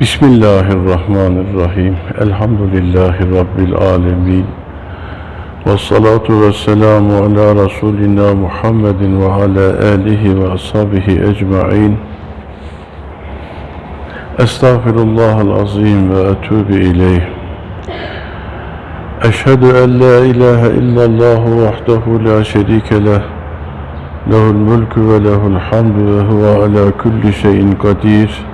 Bismillahirrahmanirrahim. Elhamdülillahi Rabbil alemin. Ve salatu ve selamu ala Resulina Muhammedin ve ala alihi ve ashabihi ecma'in. Estağfirullahal azim ve etubu ileyh. Eşhedü en la ilahe illallah vahdehu la şerike leh. Lehul mulku ve lehul hamdu ve huve ala kulli şeyin kadir.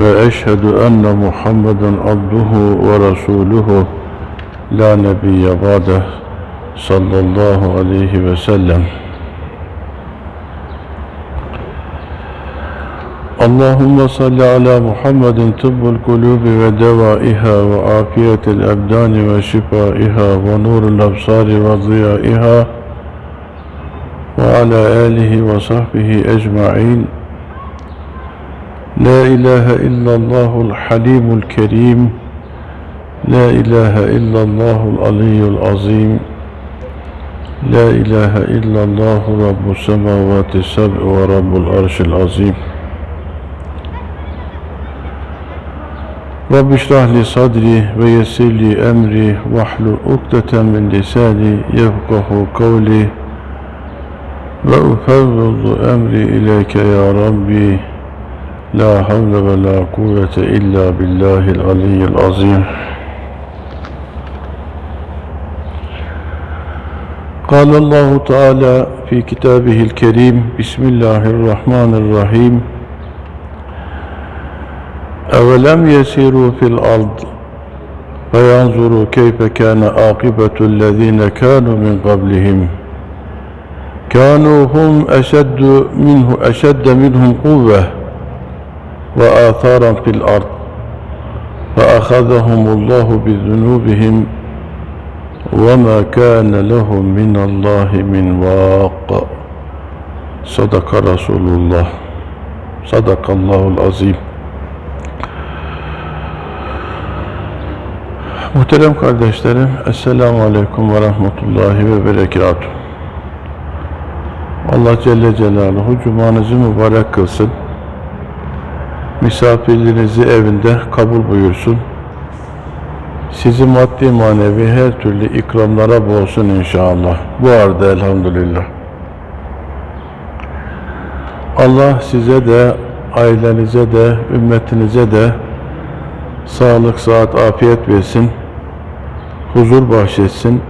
وأشهد أن محمدا عبده ورسوله لا نبي بعده صلى الله عليه وسلم. اللهم صل على محمد طب القلوب ودوائها وعافية الأبدان وشفائها ونور الأبصار وضيائها وعلى آله وصحبه أجمعين. لا إله إلا الله الحليم الكريم. لا إله إلا الله العلي العظيم. لا إله إلا الله رب السماوات السبع ورب العرش العظيم. رب اشرح لي صدري ويسر لي أمري واحلل عقدة من لساني يفقه قولي. وأفوض أمري إليك يا ربي. لا حول ولا قوة إلا بالله العلي العظيم. قال الله تعالى في كتابه الكريم بسم الله الرحمن الرحيم. أولم يسيروا في الأرض فينظروا كيف كان عاقبة الذين كانوا من قبلهم. كانوا هم أشد منه أشد منهم قوة. وآثارا في الأرض فأخذهم الله بذنوبهم وما كان لهم من الله من واق صدق رسول الله صدق الله العظيم Muhterem kardeşlerim, Esselamu Aleyküm ve Rahmetullahi ve Berekatuhu. Allah Celle Celaluhu cumanızı mübarek kılsın. Misafirlerinizi evinde kabul buyursun. Sizi maddi manevi her türlü ikramlara boğsun inşallah. Bu arada elhamdülillah. Allah size de, ailenize de, ümmetinize de sağlık, sıhhat, afiyet versin. Huzur bahşetsin.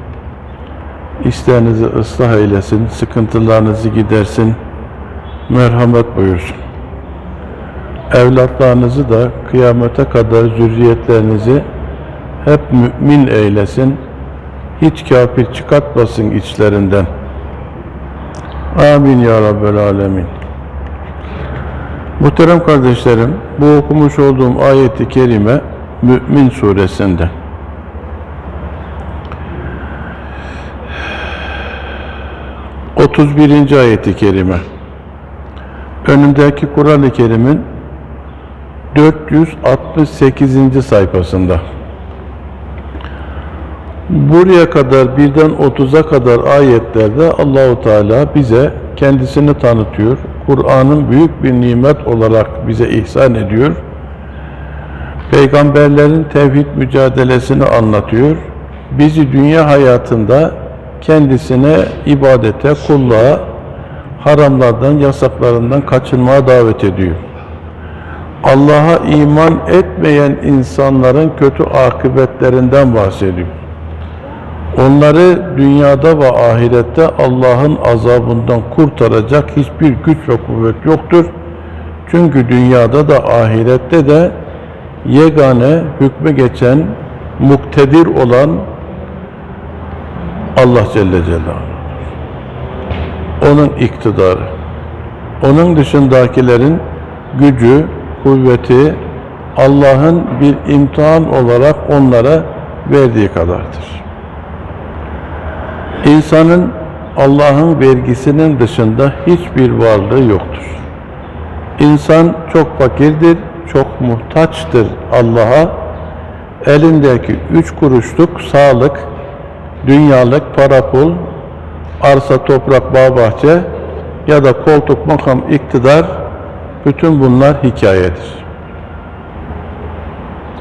İşlerinizi ıslah eylesin, sıkıntılarınızı gidersin. Merhamet buyursun. Evlatlarınızı da kıyamete kadar zürriyetlerinizi hep mümin eylesin. Hiç kafir çıkartmasın içlerinden. Amin ya Rabbel Alemin. Muhterem kardeşlerim, bu okumuş olduğum ayeti kerime Mü'min suresinde. Otuz birinci ayeti kerime. Önümdeki Kur'an-ı Kerim'in 468. sayfasında. Buraya kadar birden 30'a kadar ayetlerde Allahu Teala bize kendisini tanıtıyor. Kur'an'ın büyük bir nimet olarak bize ihsan ediyor. Peygamberlerin tevhid mücadelesini anlatıyor. Bizi dünya hayatında kendisine ibadete, kulluğa, haramlardan, yasaklarından kaçınmaya davet ediyor. Allah'a iman etmeyen insanların kötü akıbetlerinden bahsediyor. Onları dünyada ve ahirette Allah'ın azabından kurtaracak hiçbir güç ve kuvvet yoktur. Çünkü dünyada da ahirette de yegane hükmü geçen, muktedir olan Allah Celle Celaluhu. Onun iktidarı. Onun dışındakilerin gücü, kuvveti Allah'ın bir imtihan olarak onlara verdiği kadardır. İnsanın Allah'ın vergisinin dışında hiçbir varlığı yoktur. İnsan çok fakirdir, çok muhtaçtır Allah'a. Elindeki üç kuruşluk sağlık, dünyalık para pul, arsa, toprak, bağ, bahçe ya da koltuk, makam, iktidar bütün bunlar hikayedir.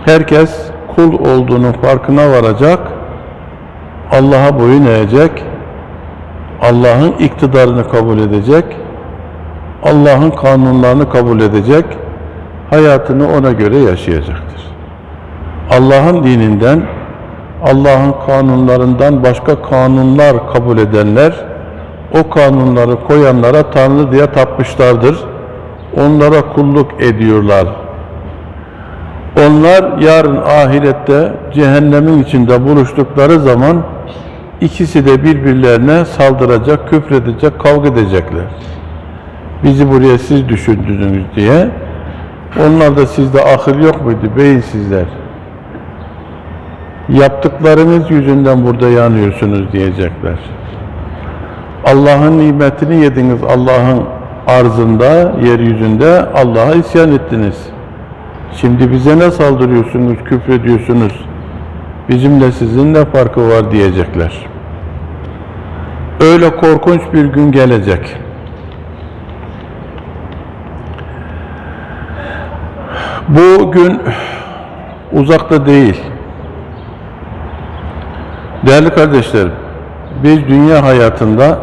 Herkes kul olduğunun farkına varacak, Allah'a boyun eğecek, Allah'ın iktidarını kabul edecek, Allah'ın kanunlarını kabul edecek, hayatını ona göre yaşayacaktır. Allah'ın dininden, Allah'ın kanunlarından başka kanunlar kabul edenler, o kanunları koyanlara Tanrı diye tapmışlardır. Onlara kulluk ediyorlar. Onlar yarın ahirette cehennemin içinde buluştukları zaman ikisi de birbirlerine saldıracak, küfredecek, kavga edecekler. Bizi buraya siz düşündünüz diye. Onlar da sizde akıl yok muydu beyinsizler? Yaptıklarınız yüzünden burada yanıyorsunuz diyecekler. Allah'ın nimetini yediniz Allah'ın arzında, yeryüzünde Allah'a isyan ettiniz. Şimdi bize ne saldırıyorsunuz, küfrediyorsunuz? Bizimle sizin ne farkı var diyecekler. Öyle korkunç bir gün gelecek. Bu gün uzakta değil. Değerli kardeşlerim, biz dünya hayatında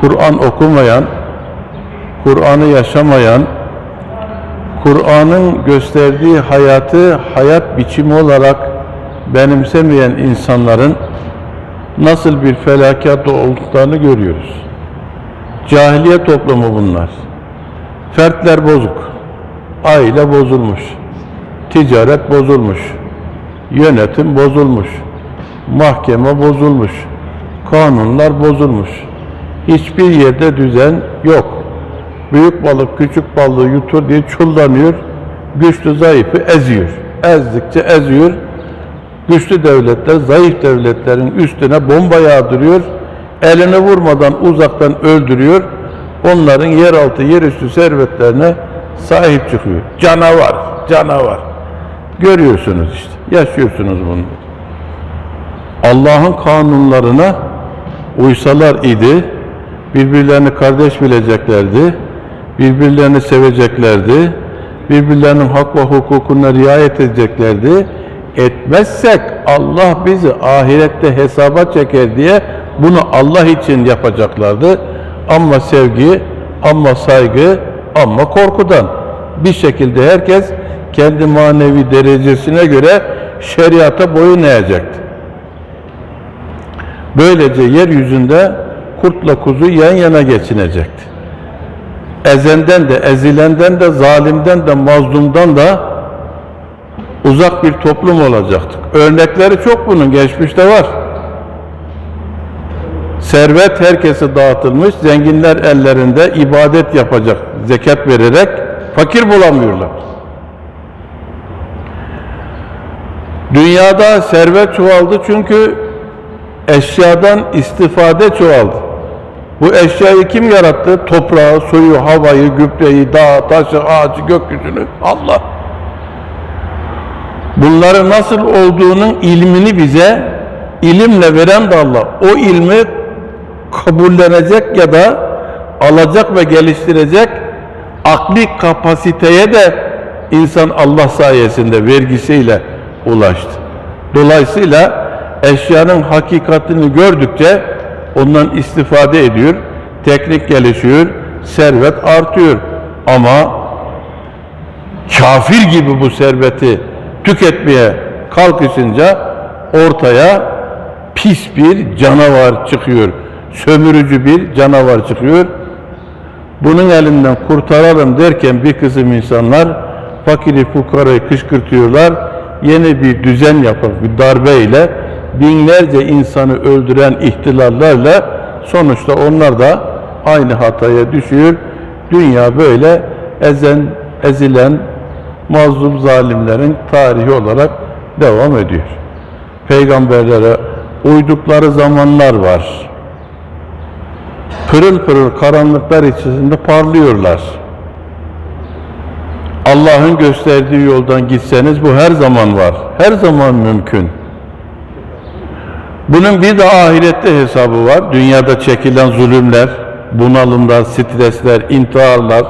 Kur'an okumayan, Kur'an'ı yaşamayan, Kur'an'ın gösterdiği hayatı hayat biçimi olarak benimsemeyen insanların nasıl bir felaket olduklarını görüyoruz. Cahiliye toplumu bunlar. Fertler bozuk, aile bozulmuş, ticaret bozulmuş, yönetim bozulmuş, mahkeme bozulmuş, kanunlar bozulmuş. Hiçbir yerde düzen yok. Büyük balık küçük balığı yutur diye çullanıyor. Güçlü zayıfı eziyor. Ezdikçe eziyor. Güçlü devletler zayıf devletlerin üstüne bomba yağdırıyor. Elini vurmadan uzaktan öldürüyor. Onların yeraltı yerüstü servetlerine sahip çıkıyor. Canavar, canavar. Görüyorsunuz işte. Yaşıyorsunuz bunu. Allah'ın kanunlarına uysalar idi, birbirlerini kardeş bileceklerdi, birbirlerini seveceklerdi, birbirlerinin hak ve hukukuna riayet edeceklerdi. Etmezsek Allah bizi ahirette hesaba çeker diye bunu Allah için yapacaklardı. Ama sevgi, ama saygı, ama korkudan. Bir şekilde herkes kendi manevi derecesine göre şeriata boyun eğecekti. Böylece yeryüzünde kurtla kuzu yan yana geçinecekti. Ezenden de, ezilenden de, zalimden de, mazlumdan da uzak bir toplum olacaktık. Örnekleri çok bunun, geçmişte var. Servet herkese dağıtılmış, zenginler ellerinde ibadet yapacak, zekat vererek fakir bulamıyorlar. Dünyada servet çoğaldı çünkü eşyadan istifade çoğaldı. Bu eşyayı kim yarattı? Toprağı, suyu, havayı, gübreyi, dağı, taşı, ağacı, gökyüzünü. Allah. Bunları nasıl olduğunun ilmini bize ilimle veren de Allah. O ilmi kabullenecek ya da alacak ve geliştirecek akli kapasiteye de insan Allah sayesinde vergisiyle ulaştı. Dolayısıyla eşyanın hakikatini gördükçe ondan istifade ediyor, teknik gelişiyor, servet artıyor. Ama kafir gibi bu serveti tüketmeye kalkışınca ortaya pis bir canavar çıkıyor. Sömürücü bir canavar çıkıyor. Bunun elinden kurtaralım derken bir kısım insanlar fakiri fukarayı kışkırtıyorlar. Yeni bir düzen yapıp bir darbeyle binlerce insanı öldüren ihtilallerle sonuçta onlar da aynı hataya düşüyor. Dünya böyle ezen, ezilen mazlum zalimlerin tarihi olarak devam ediyor. Peygamberlere uydukları zamanlar var. Pırıl pırıl karanlıklar içerisinde parlıyorlar. Allah'ın gösterdiği yoldan gitseniz bu her zaman var. Her zaman mümkün. Bunun bir de ahirette hesabı var. Dünyada çekilen zulümler, bunalımlar, stresler, intiharlar,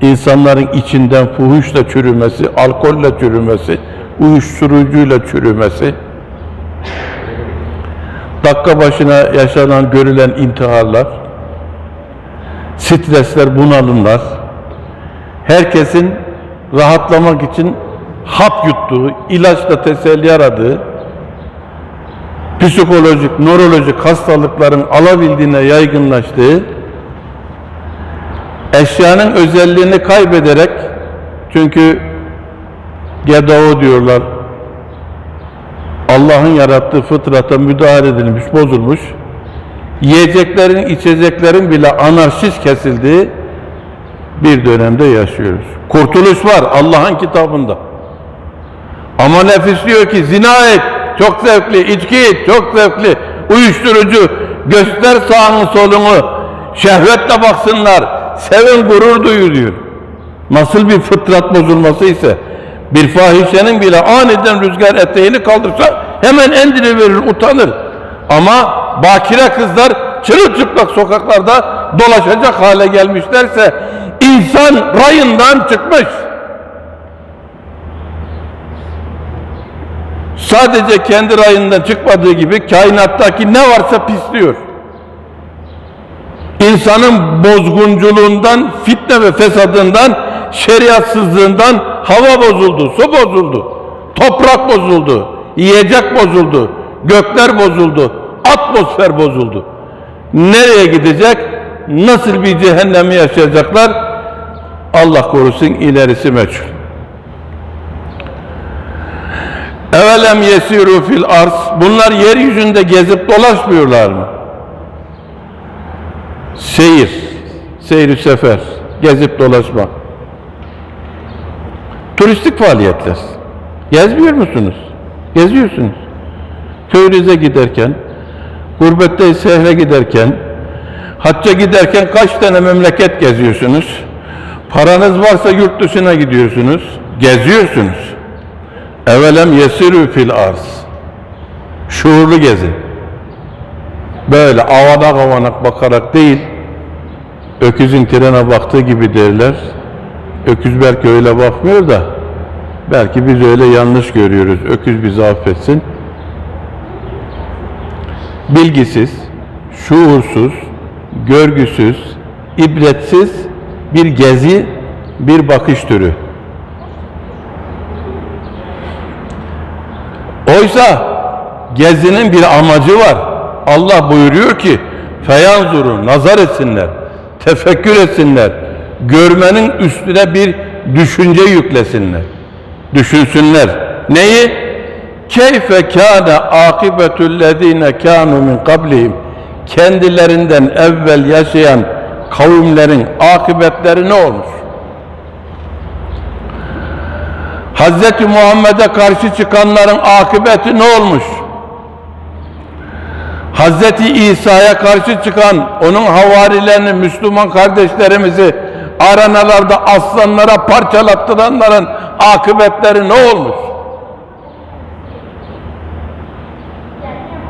insanların içinden fuhuşla çürümesi, alkolle çürümesi, uyuşturucuyla çürümesi, dakika başına yaşanan, görülen intiharlar, stresler, bunalımlar, herkesin rahatlamak için hap yuttuğu, ilaçla teselli aradığı, psikolojik, nörolojik hastalıkların alabildiğine yaygınlaştığı, eşyanın özelliğini kaybederek, çünkü GDO diyorlar, Allah'ın yarattığı fıtrata müdahale edilmiş, bozulmuş, yiyeceklerin, içeceklerin bile anarşist kesildiği bir dönemde yaşıyoruz. Kurtuluş var Allah'ın kitabında. Ama nefis diyor ki zina et, çok zevkli, içki çok zevkli, uyuşturucu, göster sağını solunu, şehvetle baksınlar, sevin gurur duyu diyor. Nasıl bir fıtrat bozulması ise bir fahişenin bile aniden rüzgar eteğini kaldırsa hemen endiriverir, utanır. Ama bakire kızlar çırılçıplak sokaklarda dolaşacak hale gelmişlerse insan rayından çıkmış. Sadece kendi rayından çıkmadığı gibi kainattaki ne varsa pisliyor. İnsanın bozgunculuğundan, fitne ve fesadından, şeriatsızlığından hava bozuldu, su bozuldu, toprak bozuldu, yiyecek bozuldu, gökler bozuldu, atmosfer bozuldu. Nereye gidecek? Nasıl bir cehennemi yaşayacaklar? Allah korusun ilerisi meçhul. Evelem yesiru fil arz. Bunlar yeryüzünde gezip dolaşmıyorlar mı? Seyir, seyir sefer, gezip dolaşma. Turistik faaliyetler. Gezmiyor musunuz? Geziyorsunuz. Köyünüze giderken, gurbette sehre giderken, hacca giderken kaç tane memleket geziyorsunuz? Paranız varsa yurt dışına gidiyorsunuz, geziyorsunuz. Evelem yesirü fil arz. Şuurlu gezin. Böyle avanak avanak bakarak değil, öküzün trene baktığı gibi derler. Öküz belki öyle bakmıyor da, belki biz öyle yanlış görüyoruz. Öküz bizi affetsin. Bilgisiz, şuursuz, görgüsüz, ibretsiz bir gezi, bir bakış türü. Oysa gezinin bir amacı var. Allah buyuruyor ki feyanzurun nazar etsinler, tefekkür etsinler, görmenin üstüne bir düşünce yüklesinler. Düşünsünler. Neyi? Keyfe kâne akibetüllezîne kânu min kablihim kendilerinden evvel yaşayan kavimlerin akıbetleri ne olmuş? Hz. Muhammed'e karşı çıkanların akıbeti ne olmuş? Hz. İsa'ya karşı çıkan onun havarilerini, Müslüman kardeşlerimizi arenalarda aslanlara parçalattıranların akıbetleri ne olmuş?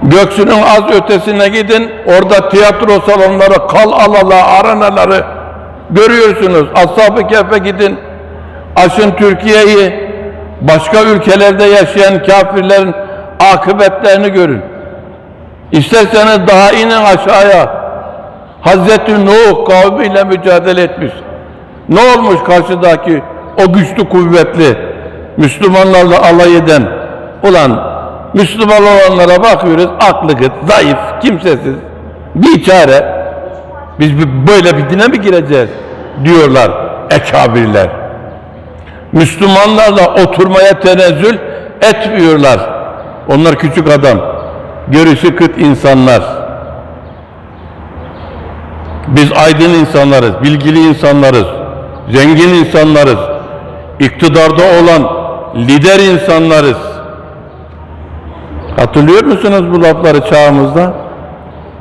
Göksünün az ötesine gidin, orada tiyatro salonları, kal alalı, arenaları görüyorsunuz. Ashab-ı Kehf'e gidin, aşın Türkiye'yi, başka ülkelerde yaşayan kafirlerin akıbetlerini görün. İsterseniz daha inin aşağıya. Hazreti Nuh kavmiyle mücadele etmiş. Ne olmuş karşıdaki o güçlü kuvvetli Müslümanlarla alay eden ulan Müslüman olanlara bakıyoruz aklı gıt, zayıf, kimsesiz, bir çare. Biz böyle bir dine mi gireceğiz diyorlar ekabirler. Müslümanlarla oturmaya tenezzül etmiyorlar. Onlar küçük adam. Görüşü kıt insanlar. Biz aydın insanlarız, bilgili insanlarız, zengin insanlarız, iktidarda olan lider insanlarız. Hatırlıyor musunuz bu lafları çağımızda?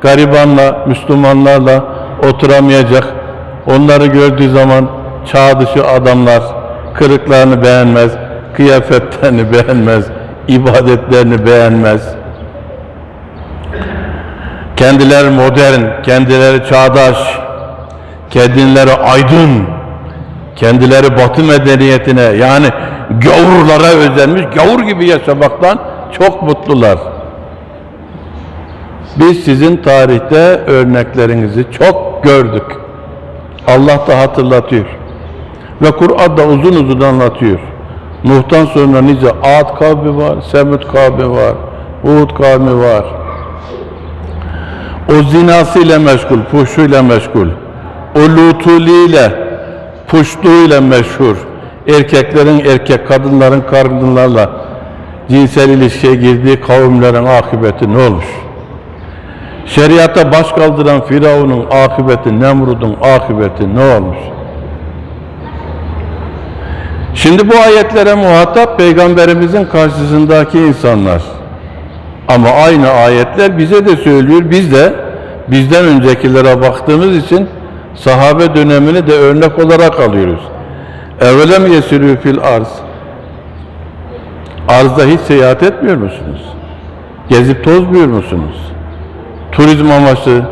Garibanla, Müslümanlarla oturamayacak, onları gördüğü zaman çağ dışı adamlar, kırıklarını beğenmez, kıyafetlerini beğenmez, ibadetlerini beğenmez. Kendileri modern, kendileri çağdaş, kendileri aydın, kendileri batı medeniyetine yani gavurlara özenmiş, gavur gibi yaşamaktan çok mutlular. Biz sizin tarihte örneklerinizi çok gördük. Allah da hatırlatıyor. Ve Kur'an da uzun uzun anlatıyor. Nuh'tan sonra nice Ad kavmi var, Semud kavmi var, Hud kavmi var. O zinasıyla meşgul, fuhşuyla meşgul. O lutuliyle, puştuğuyla meşhur. Erkeklerin erkek, kadınların kadınlarla cinsel ilişkiye girdiği kavimlerin akıbeti ne olmuş? Şeriata baş kaldıran Firavun'un akıbeti, Nemrud'un akıbeti ne olmuş? Şimdi bu ayetlere muhatap peygamberimizin karşısındaki insanlar. Ama aynı ayetler bize de söylüyor. Biz de bizden öncekilere baktığımız için sahabe dönemini de örnek olarak alıyoruz. Evvelem yesirü fil arz. Arzda hiç seyahat etmiyor musunuz? Gezip tozmuyor musunuz? Turizm amaçlı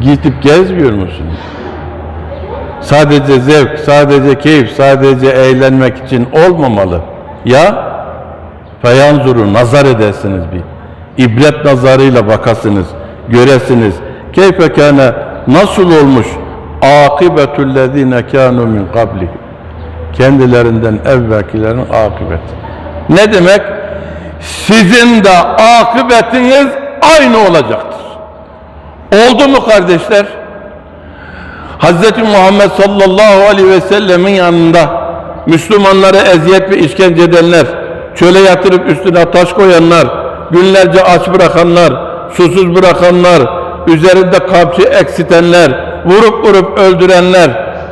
gidip gezmiyor musunuz? Sadece zevk, sadece keyif, sadece eğlenmek için olmamalı. Ya feyanzuru nazar edersiniz bir. İbret nazarıyla bakasınız, göresiniz. Keyfe kâne nasıl olmuş akibetüllezine kânu min kabli. Kendilerinden evvelkilerin akıbeti. Ne demek? Sizin de akıbetiniz aynı olacaktır. Oldu mu kardeşler? Hz. Muhammed sallallahu aleyhi ve sellemin yanında Müslümanlara eziyet ve işkence edenler, çöle yatırıp üstüne taş koyanlar, günlerce aç bırakanlar, susuz bırakanlar, üzerinde kamçı eksitenler, vurup vurup öldürenler,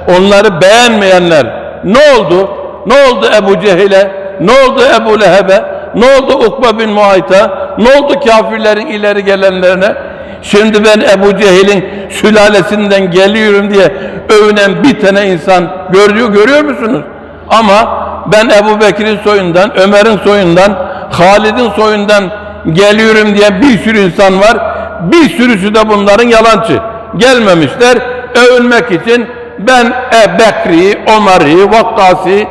onları beğenmeyenler ne oldu? Ne oldu Ebu Cehil'e? Ne oldu Ebu Leheb'e? Ne oldu Ukba bin Muayt'a? Ne oldu kafirlerin ileri gelenlerine? Şimdi ben Ebu Cehil'in sülalesinden geliyorum diye övünen bir tane insan görüyor, görüyor musunuz? Ama ben Ebu Bekir'in soyundan, Ömer'in soyundan, Halid'in soyundan geliyorum diye bir sürü insan var. Bir sürüsü de bunların yalancı. Gelmemişler övünmek için ben e Bekri, Ömer'i, Vakkasi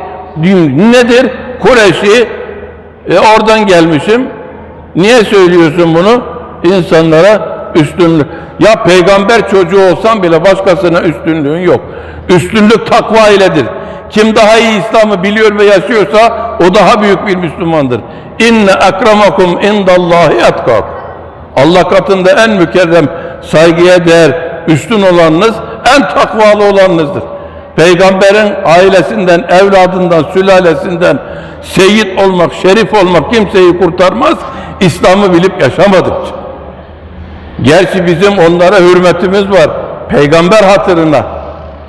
nedir? Kureşi e, oradan gelmişim. Niye söylüyorsun bunu? İnsanlara üstünlük. Ya peygamber çocuğu olsan bile başkasına üstünlüğün yok. Üstünlük takva iledir. Kim daha iyi İslam'ı biliyor ve yaşıyorsa o daha büyük bir Müslümandır. İnne akramakum indallahi etkakum. Allah katında en mükerrem, saygıya değer, üstün olanınız, en takvalı olanınızdır. Peygamberin ailesinden, evladından, sülalesinden seyit olmak, şerif olmak kimseyi kurtarmaz, İslam'ı bilip yaşamadıkça. Gerçi bizim onlara hürmetimiz var. Peygamber hatırına,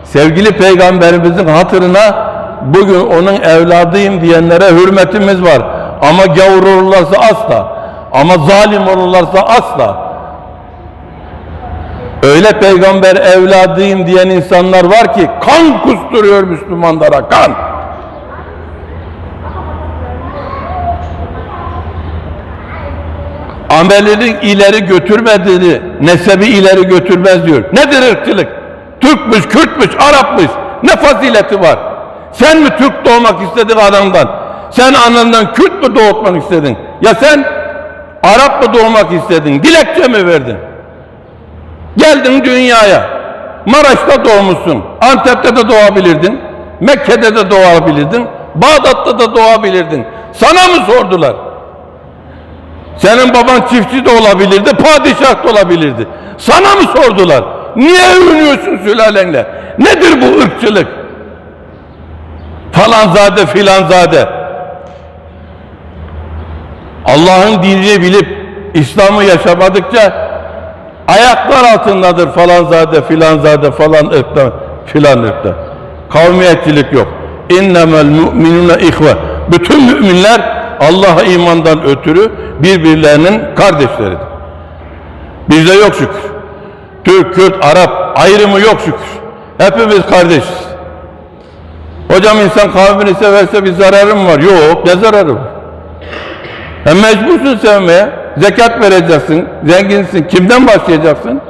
sevgili peygamberimizin hatırına bugün onun evladıyım diyenlere hürmetimiz var. Ama gavur olurlarsa asla. Ama zalim olurlarsa asla. Öyle peygamber evladıyım diyen insanlar var ki kan kusturuyor Müslümanlara kan. Amelinin ileri götürmediğini, nesebi ileri götürmez diyor. Nedir ırkçılık? Türkmüş, Kürtmüş, Arapmış. Ne fazileti var? Sen mi Türk doğmak istedin anandan? Sen anandan Kürt mü doğutmak istedin? Ya sen Arap mı doğmak istedin? Dilekçe mi verdin? Geldin dünyaya. Maraş'ta doğmuşsun. Antep'te de doğabilirdin. Mekke'de de doğabilirdin. Bağdat'ta da doğabilirdin. Sana mı sordular? Senin baban çiftçi de olabilirdi, padişah da olabilirdi. Sana mı sordular? Niye övünüyorsun sülalenle? Nedir bu ırkçılık? Falanzade filanzade. Allah'ın dinini bilip İslam'ı yaşamadıkça ayaklar altındadır falanzade filanzade falan ırkta filan ırkta. Kavmiyetçilik yok. İnnemel mu'minune ihve. Bütün müminler Allah'a imandan ötürü birbirlerinin kardeşleridir. Bizde yok şükür. Türk, Kürt, Arap ayrımı yok şükür. Hepimiz kardeşiz. Hocam insan kavmini severse bir zararı mı var? Yok. Ne zararı var? Hem mecbursun sevmeye. Zekat vereceksin. Zenginsin. Kimden başlayacaksın?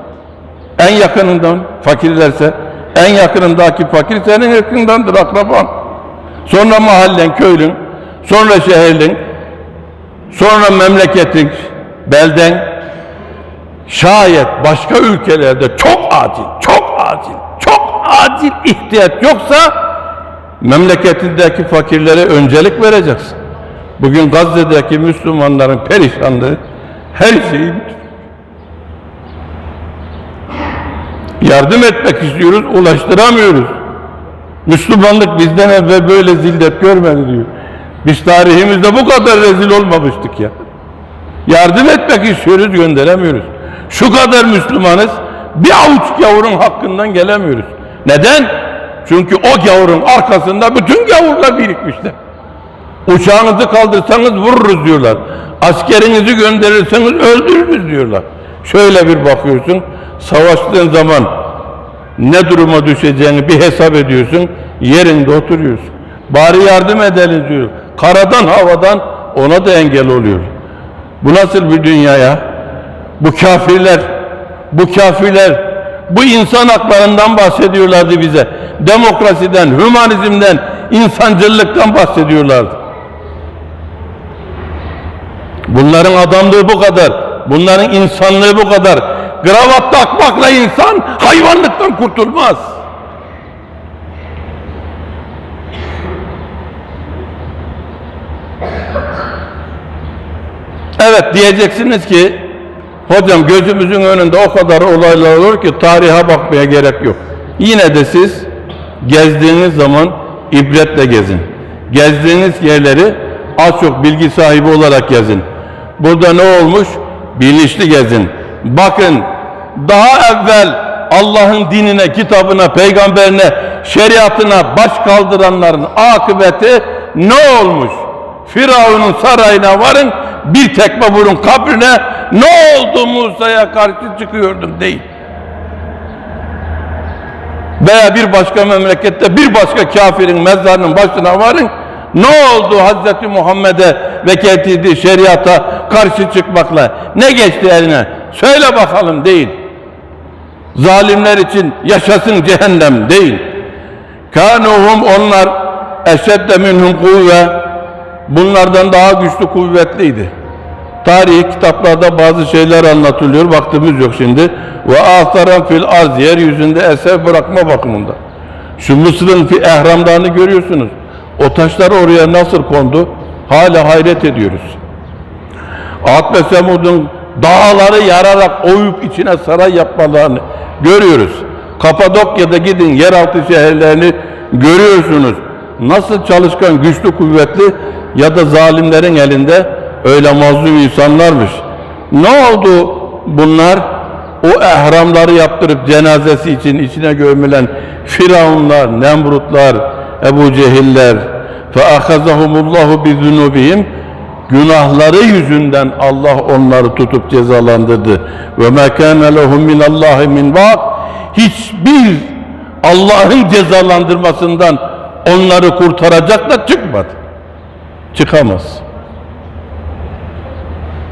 En yakınından. Fakirlerse. En yakınındaki fakir senin yakındandır akraban. Sonra mahallen, köylün, sonra şehirlin, sonra memleketin, belden, şayet başka ülkelerde çok acil, çok acil, çok acil ihtiyaç yoksa memleketindeki fakirlere öncelik vereceksin. Bugün Gazze'deki Müslümanların perişanlığı her şeyi yardım etmek istiyoruz, ulaştıramıyoruz. Müslümanlık bizden evvel böyle zillet görmedi diyor. Biz tarihimizde bu kadar rezil olmamıştık ya. Yardım etmek istiyoruz, gönderemiyoruz. Şu kadar Müslümanız, bir avuç gavurun hakkından gelemiyoruz. Neden? Çünkü o gavurun arkasında bütün gavurlar birikmişler. Uçağınızı kaldırsanız vururuz diyorlar. Askerinizi gönderirseniz öldürürüz diyorlar. Şöyle bir bakıyorsun, savaştığın zaman ne duruma düşeceğini bir hesap ediyorsun, yerinde oturuyorsun. Bari yardım edelim diyor. Karadan havadan ona da engel oluyor. Bu nasıl bir dünya ya? Bu kafirler, bu kafirler, bu insan haklarından bahsediyorlardı bize. Demokrasiden, hümanizmden, insancılıktan bahsediyorlardı. Bunların adamlığı bu kadar. Bunların insanlığı bu kadar. Kravat takmakla insan hayvanlıktan kurtulmaz. Evet diyeceksiniz ki hocam gözümüzün önünde o kadar olaylar olur ki tarihe bakmaya gerek yok. Yine de siz gezdiğiniz zaman ibretle gezin. Gezdiğiniz yerleri az çok bilgi sahibi olarak gezin. Burada ne olmuş? Bilinçli gezin. Bakın daha evvel Allah'ın dinine, kitabına, peygamberine, şeriatına baş kaldıranların akıbeti ne olmuş? Firavun'un sarayına varın, bir tekme vurun kabrine, ne oldu Musa'ya karşı çıkıyordun değil. Veya bir başka memlekette bir başka kafirin mezarının başına varın, ne oldu Hazreti Muhammed'e ve getirdiği şeriata karşı çıkmakla? Ne geçti eline? Söyle bakalım değil. Zalimler için yaşasın cehennem değil. Kanuhum onlar eşedde minhum kuvve bunlardan daha güçlü kuvvetliydi. Tarihi kitaplarda bazı şeyler anlatılıyor. Vaktimiz yok şimdi. Ve ahtaran fil arz yeryüzünde eser bırakma bakımında. Şu Mısır'ın fi ehramlarını görüyorsunuz. O taşlar oraya nasıl kondu? Hala hayret ediyoruz. Ad ve Semud'un dağları yararak oyup içine saray yapmalarını görüyoruz. Kapadokya'da gidin yeraltı şehirlerini görüyorsunuz Nasıl çalışkan, güçlü, kuvvetli ya da zalimlerin elinde öyle mazlum insanlarmış. Ne oldu bunlar? O ehramları yaptırıp cenazesi için içine gömülen Firavunlar, Nemrutlar, Ebu Cehiller فَاَخَذَهُمُ اللّٰهُ بِذُنُوبِهِمْ Günahları yüzünden Allah onları tutup cezalandırdı. Ve ma kana lehum min Allah min vaq. Hiçbir Allah'ın cezalandırmasından onları kurtaracak da çıkmadı. Çıkamaz.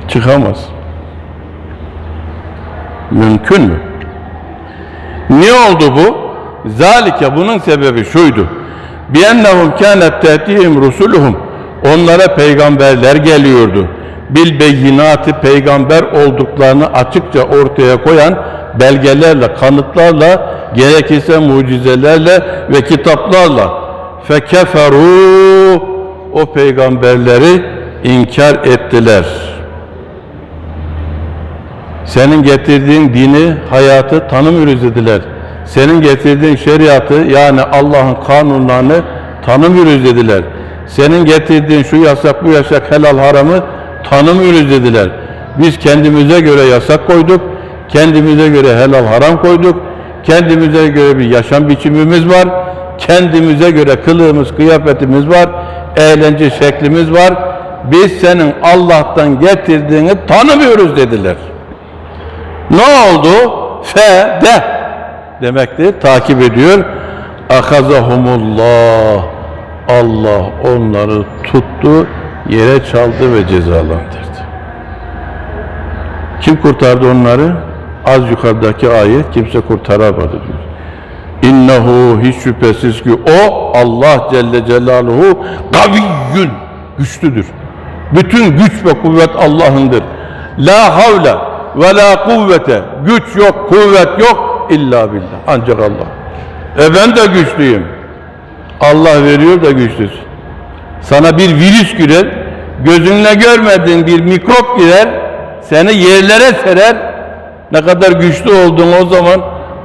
Çıkamaz. Mümkün mü? Ne oldu bu? Zalike bunun sebebi şuydu. Biyennehum kânet tehtihim rusuluhum. Onlara peygamberler geliyordu. Bil beyinatı peygamber olduklarını açıkça ortaya koyan belgelerle, kanıtlarla, gerekirse mucizelerle ve kitaplarla fekeferu o peygamberleri inkar ettiler. Senin getirdiğin dini, hayatı tanımıyoruz dediler. Senin getirdiğin şeriatı yani Allah'ın kanunlarını tanımıyoruz dediler. Senin getirdiğin şu yasak bu yasak helal haramı tanımıyoruz dediler. Biz kendimize göre yasak koyduk. Kendimize göre helal haram koyduk. Kendimize göre bir yaşam biçimimiz var. Kendimize göre kılığımız, kıyafetimiz var. Eğlence şeklimiz var. Biz senin Allah'tan getirdiğini tanımıyoruz dediler. Ne oldu? Fe de demektir. Takip ediyor. Akazahumullah. Allah onları tuttu, yere çaldı ve cezalandırdı. Kim kurtardı onları? Az yukarıdaki ayet kimse kurtaramadı diyor. İnnehu hiç şüphesiz ki o Allah Celle Celaluhu kaviyyün güçlüdür. Bütün güç ve kuvvet Allah'ındır. La havle ve la kuvvete güç yok, kuvvet yok illa billah. Ancak Allah. E ben de güçlüyüm. Allah veriyor da güçlüsün. Sana bir virüs girer, gözünle görmediğin bir mikrop girer, seni yerlere serer. Ne kadar güçlü olduğunu o zaman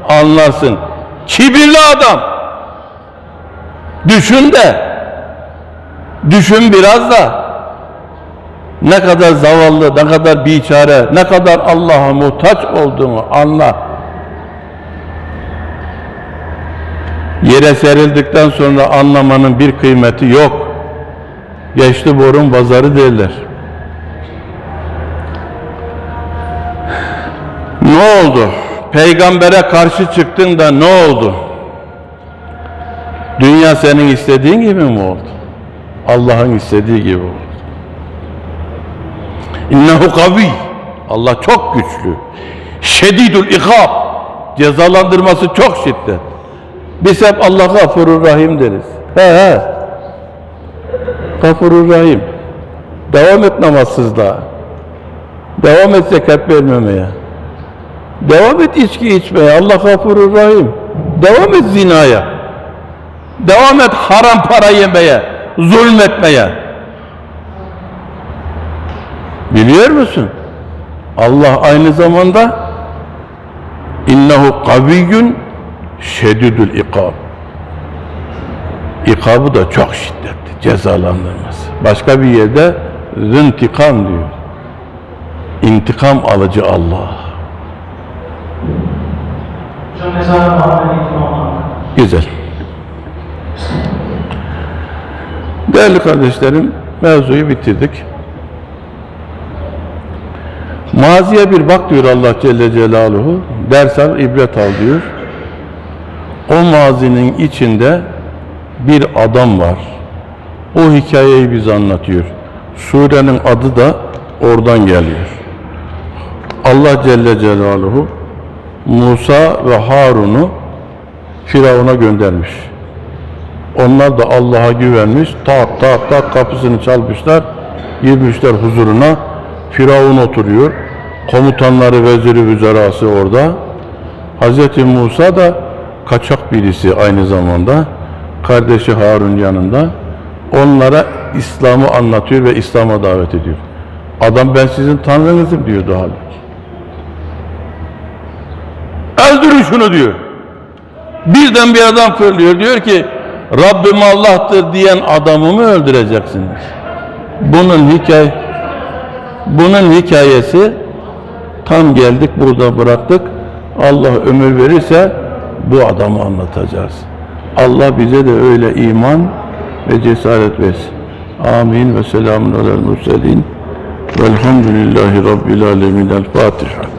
anlarsın. Kibirli adam. Düşün de, düşün biraz da. Ne kadar zavallı, ne kadar biçare, ne kadar Allah'a muhtaç olduğunu anla. Yere serildikten sonra anlamanın bir kıymeti yok. Geçti borun pazarı derler. Ne oldu? Peygambere karşı çıktın da ne oldu? Dünya senin istediğin gibi mi oldu? Allah'ın istediği gibi oldu. İnnehu kavi. Allah çok güçlü. Şedidül ikab. Cezalandırması çok şiddet. Biz hep Allah gafurur rahim deriz. He he. Gafurur rahim. Devam et namazsızlığa. Devam et zekat vermemeye. Devam et içki içmeye. Allah gafurur rahim. Devam et zinaya. Devam et haram para yemeye. Zulmetmeye. Biliyor musun? Allah aynı zamanda innehu kaviyyun şedidül ikab. İkabı da çok şiddetli, cezalandırması. Başka bir yerde zıntikam diyor. İntikam alıcı Allah. Hocam mezarı Muhammed eğitimi olmalı. Güzel. Değerli kardeşlerim, mevzuyu bitirdik. Maziye bir bak diyor Allah Celle Celaluhu. Ders al, ibret al diyor. O mazinin içinde bir adam var. O hikayeyi bize anlatıyor. Surenin adı da oradan geliyor. Allah Celle Celaluhu Musa ve Harun'u Firavun'a göndermiş. Onlar da Allah'a güvenmiş. Tak tak tak kapısını çalmışlar. Girmişler huzuruna. Firavun oturuyor. Komutanları, veziri, vüzerası orada. Hz. Musa da kaçak birisi aynı zamanda. Kardeşi Harun yanında. Onlara İslam'ı anlatıyor ve İslam'a davet ediyor. Adam ben sizin tanrınızım diyordu halbuki. Öldürün şunu diyor. Birden bir adam fırlıyor diyor ki Rabbim Allah'tır diyen adamı mı öldüreceksiniz? Bunun hikaye bunun hikayesi tam geldik burada bıraktık. Allah ömür verirse bu adamı anlatacağız. Allah bize de öyle iman ve cesaret versin. Amin ve selamun alel murselin. Velhamdülillahi Rabbil alemin. El Fatiha.